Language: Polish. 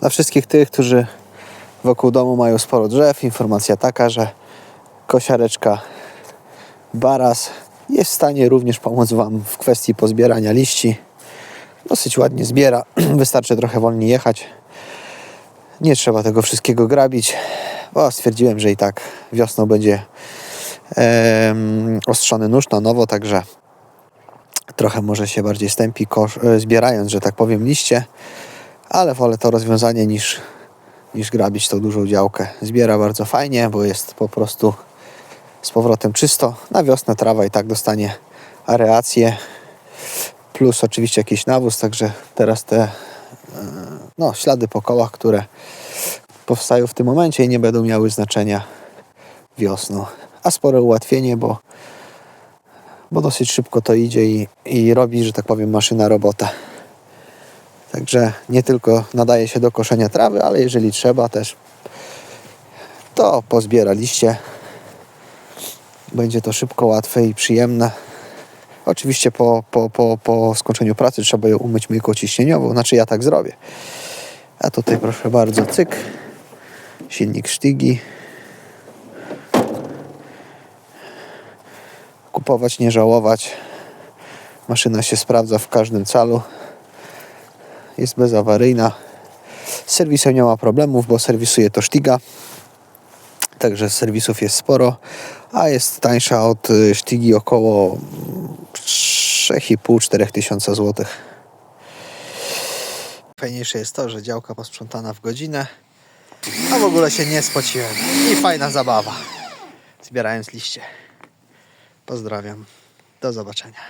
Dla wszystkich tych, którzy wokół domu mają sporo drzew, informacja taka, że kosiareczka Baras jest w stanie również pomóc Wam w kwestii pozbierania liści. Dosyć ładnie zbiera, wystarczy trochę wolniej jechać. Nie trzeba tego wszystkiego grabić, bo stwierdziłem, że i tak wiosną będzie em, ostrzony nóż na nowo, także trochę może się bardziej stępi, e, zbierając, że tak powiem, liście, ale wolę to rozwiązanie niż, niż grabić tą dużą działkę. Zbiera bardzo fajnie, bo jest po prostu z powrotem czysto. Na wiosnę trawa i tak dostanie areację, plus oczywiście jakiś nawóz, także teraz te e, no, ślady po kołach, które powstają w tym momencie i nie będą miały znaczenia wiosną. A spore ułatwienie, bo, bo dosyć szybko to idzie i, i robi, że tak powiem, maszyna robota. Także nie tylko nadaje się do koszenia trawy, ale jeżeli trzeba też, to pozbiera liście. Będzie to szybko, łatwe i przyjemne. Oczywiście po, po, po, po skończeniu pracy trzeba ją umyć myjką ciśnieniową, znaczy ja tak zrobię. A tutaj proszę bardzo, cyk, silnik sztygi. Kupować, nie żałować. Maszyna się sprawdza w każdym calu. Jest bezawaryjna. Z serwisem nie ma problemów, bo serwisuje to sztiga. Także serwisów jest sporo, a jest tańsza od y, sztigi około 3,5-4 tysiąca złotych. Fajniejsze jest to, że działka posprzątana w godzinę, a w ogóle się nie spociłem. I fajna zabawa, zbierając liście. Pozdrawiam, do zobaczenia.